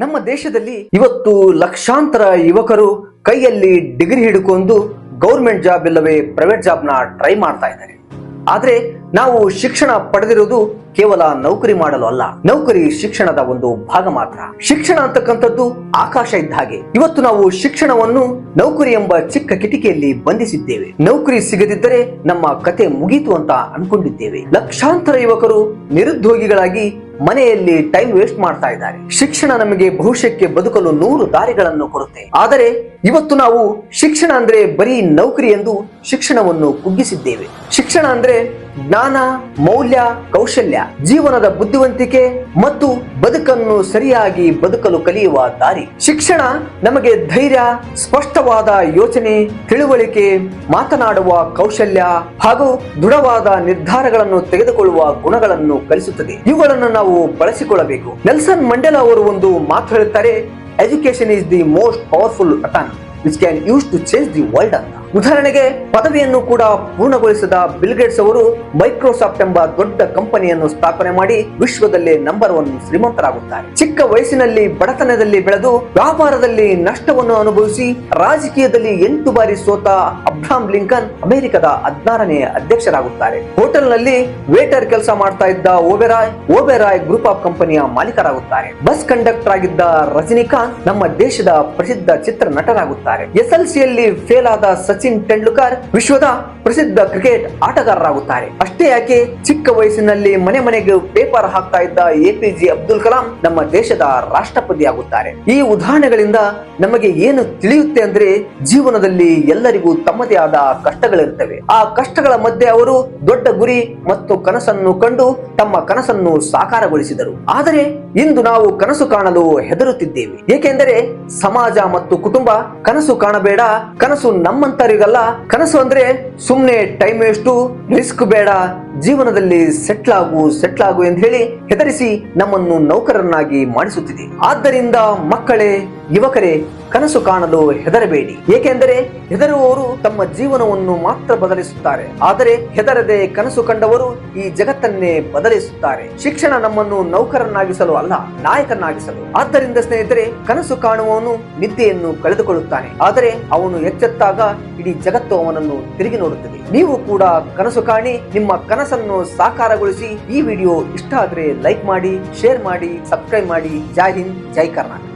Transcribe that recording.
ನಮ್ಮ ದೇಶದಲ್ಲಿ ಇವತ್ತು ಲಕ್ಷಾಂತರ ಯುವಕರು ಕೈಯಲ್ಲಿ ಡಿಗ್ರಿ ಹಿಡ್ಕೊಂಡು ಗೌರ್ಮೆಂಟ್ ಜಾಬ್ ಇಲ್ಲವೇ ಪ್ರೈವೇಟ್ ಜಾಬ್ನ ಟ್ರೈ ಮಾಡ್ತಾ ಇದ್ದಾರೆ. ಆದ್ರೆ ನಾವು ಶಿಕ್ಷಣ ಪಡೆದಿರುವುದು ಕೇವಲ ನೌಕರಿ ಮಾಡಲು ಅಲ್ಲ. ನೌಕರಿ ಶಿಕ್ಷಣದ ಒಂದು ಭಾಗ ಮಾತ್ರ. ಶಿಕ್ಷಣ ಅಂತಕ್ಕಂಥದ್ದು ಆಕಾಶ ಇದ್ದ ಹಾಗೆ. ಇವತ್ತು ನಾವು ಶಿಕ್ಷಣವನ್ನು ನೌಕರಿ ಎಂಬ ಚಿಕ್ಕ ಕಿಟಿಕಿಯಲ್ಲಿ ಬಂಧಿಸಿದ್ದೇವೆ. ನೌಕರಿ ಸಿಗದಿದ್ದರೆ ನಮ್ಮ ಕತೆ ಮುಗೀತು ಅಂತ ಅನ್ಕೊಂಡಿದ್ದೇವೆ. ಲಕ್ಷಾಂತರ ಯುವಕರು ನಿರುದ್ಯೋಗಿಗಳಾಗಿ ಮನೆಯಲ್ಲಿ ಟೈಮ್ ವೇಸ್ಟ್ ಮಾಡ್ತಾ ಇದ್ದಾರೆ. ಶಿಕ್ಷಣ ನಮಗೆ ಭವಿಷ್ಯಕ್ಕೆ ಬದುಕಲು ನೂರು ದಾರಿಗಳನ್ನು ಕೊಡುತ್ತೆ. ಆದರೆ ಇವತ್ತು ನಾವು ಶಿಕ್ಷಣ ಅಂದ್ರೆ ಬರೀ ನೌಕರಿ ಎಂದು ಶಿಕ್ಷಣವನ್ನು ಕುಗ್ಗಿಸಿದ್ದೇವೆ. ಶಿಕ್ಷಣ ಅಂದ್ರೆ ಜ್ಞಾನ, ಮೌಲ್ಯ, ಕೌಶಲ್ಯ, ಜೀವನದ ಬುದ್ಧಿವಂತಿಕೆ ಮತ್ತು ಬದುಕನ್ನು ಸರಿಯಾಗಿ ಬದುಕಲು ಕಲಿಯುವ ದಾರಿ. ಶಿಕ್ಷಣ ನಮಗೆ ಧೈರ್ಯ, ಸ್ಪಷ್ಟವಾದ ಯೋಚನೆ, ತಿಳುವಳಿಕೆ, ಮಾತನಾಡುವ ಕೌಶಲ್ಯ ಹಾಗೂ ದೃಢವಾದ ನಿರ್ಧಾರಗಳನ್ನು ತೆಗೆದುಕೊಳ್ಳುವ ಗುಣಗಳನ್ನು ಕಲಿಸುತ್ತದೆ. ಇವುಗಳನ್ನು ನಾವು ಬಳಸಿಕೊಳ್ಳಬೇಕು. ನೆಲ್ಸನ್ ಮಂಡೇಲಾ ಅವರು ಒಂದು ಮಾತು ಹೇಳುತ್ತಾರೆ education is the most powerful weapon which can use to change the world ಅಂತ. ಉದಾಹರಣೆಗೆ, ಪದವಿಯನ್ನು ಕೂಡ ಪೂರ್ಣಗೊಳಿಸಿದ ಬಿಲ್ಗೇಟ್ಸ್ ಅವರು ಮೈಕ್ರೋಸಾಫ್ಟ್ ಎಂಬ ದೊಡ್ಡ ಕಂಪನಿಯನ್ನು ಸ್ಥಾಪನೆ ಮಾಡಿ ವಿಶ್ವದಲ್ಲೇ ನಂಬರ್ ಒನ್ ಶ್ರೀಮಂತರಾಗುತ್ತಾರೆ. ಚಿಕ್ಕ ವಯಸ್ಸಿನಲ್ಲಿ ಬಡತನದಲ್ಲಿ ಬೆಳೆದು ವ್ಯಾಪಾರದಲ್ಲಿ ನಷ್ಟವನ್ನು ಅನುಭವಿಸಿ ರಾಜಕೀಯದಲ್ಲಿ ಎಂಟು ಬಾರಿ ಸೋತ ಅಬ್ರಾಹಂ ಲಿಂಕನ್ ಅಮೆರಿಕದ ಹದಿನಾರನೇ ಅಧ್ಯಕ್ಷರಾಗುತ್ತಾರೆ. ಹೋಟೆಲ್ನಲ್ಲಿ ವೇಟರ್ ಕೆಲಸ ಮಾಡ್ತಾ ಇದ್ದ ಓಬೆರಾಯ್ ಓಬೆರಾಯ್ ಗ್ರೂಪ್ ಆಫ್ ಕಂಪನಿಯ ಮಾಲೀಕರಾಗುತ್ತಾರೆ. ಬಸ್ ಕಂಡಕ್ಟರ್ ಆಗಿದ್ದ ರಜನಿಕಾಂತ್ ನಮ್ಮ ದೇಶದ ಪ್ರಸಿದ್ಧ ಚಿತ್ರ ನಟರಾಗುತ್ತಾರೆ ಎಸ್ಎಲ್ಸಿಯಲ್ಲಿ ಎಲ್ ಸಿಯಲ್ಲಿ ಫೇಲ್ ಆದ ಸಚಿನ್ ತೆಂಡೂಲ್ಕರ್ ವಿಶ್ವದ ಪ್ರಸಿದ್ಧ ಕ್ರಿಕೆಟ್ ಆಟಗಾರರಾಗುತ್ತಾರೆ. ಅಷ್ಟೇ ಯಾಕೆ, ಚಿಕ್ಕ ವಯಸ್ಸಿನಲ್ಲಿ ಮನೆ ಮನೆಗೆ ಪೇಪರ್ ಹಾಕ್ತಾ ಇದ್ದ ಎಪಿಜೆ ಅಬ್ದುಲ್ ಕಲಾಂ ನಮ್ಮ ದೇಶದ ರಾಷ್ಟ್ರಪತಿಯಾಗುತ್ತಾರೆ. ಈ ಉದಾಹರಣೆಗಳಿಂದ ನಮಗೆ ಏನು ತಿಳಿಯುತ್ತೆ ಅಂದ್ರೆ ಜೀವನದಲ್ಲಿ ಎಲ್ಲರಿಗೂ ತಮ್ಮದೇ ಆದ ಕಷ್ಟಗಳಿರ್ತವೆ. ಆ ಕಷ್ಟಗಳ ಮಧ್ಯೆ ಅವರು ದೊಡ್ಡ ಗುರಿ ಮತ್ತು ಕನಸನ್ನು ಕಂಡು ತಮ್ಮ ಕನಸನ್ನು ಸಾಕಾರಗೊಳಿಸಿದರು. ಆದರೆ ಇಂದು ನಾವು ಕನಸು ಕಾಣಲು ಹೆದರುತ್ತಿದ್ದೇವೆ. ಏಕೆಂದರೆ ಸಮಾಜ ಮತ್ತು ಕುಟುಂಬ ಕನಸು ಕಾಣಬೇಡ, ಕನಸು ನಮ್ಮಂತರಿಗಲ್ಲ ಕನಸು ಅಂದ್ರೆ ಸುಮ್ನೆ ಟೈಮ್ ವೇಸ್ಟು ರಿಸ್ಕ್ ಬೇಡ, ಜೀವನದಲ್ಲಿ ಸೆಟ್ಲ್ ಆಗು ಸೆಟ್ಲ್ ಆಗು ಎಂದು ಹೇಳಿ ಹೆದರಿಸಿ ನಮ್ಮನ್ನು ನೌಕರನ್ನಾಗಿ ಮಾಡಿಸುತ್ತಿದೆ. ಆದ್ದರಿಂದ ಮಕ್ಕಳೇ, ಯುವಕರೇ ಕನಸು ಕಾಣಲು ಹೆದರಬೇಡಿ. ಏಕೆಂದರೆ ಹೆದರುವವರು ತಮ್ಮ ಜೀವನವನ್ನು ಮಾತ್ರ ಬದಲಿಸುತ್ತಾರೆ. ಆದರೆ ಹೆದರದೆ ಕನಸು ಕಂಡವರು ಈ ಜಗತ್ತನ್ನೇ ಬದಲಿಸುತ್ತಾರೆ. ಶಿಕ್ಷಣ ನಮ್ಮನ್ನು ನೌಕರನ್ನಾಗಿಸಲು ಅಲ್ಲ, ನಾಯಕನಾಗಿಸಲು. ಆದ್ದರಿಂದ ಸ್ನೇಹಿತರೆ, ಕನಸು ಕಾಣುವವನು ನಿದ್ದೆಯನ್ನು ಕಳೆದುಕೊಳ್ಳುತ್ತಾನೆ. ಆದರೆ ಅವನು ಎಚ್ಚೆತ್ತಾಗ ಇಡೀ ಜಗತ್ತು ಅವನನ್ನು ತಿರುಗಿ ನೋಡುತ್ತದೆ. ನೀವು ಕೂಡ ಕನಸು ಕಾಣಿ, ನಿಮ್ಮ ಕನಸನ್ನು ಸಾಕಾರಗೊಳಿಸಿ ಈ ವಿಡಿಯೋ ಇಷ್ಟ ಆದರೆ ಲೈಕ್ ಮಾಡಿ, ಶೇರ್ ಮಾಡಿ, ಸಬ್ಸ್ಕ್ರೈಬ್ ಮಾಡಿ. ಜೈ ಹಿಂದ್, ಜೈ ಕರ್ನಾಟಕ.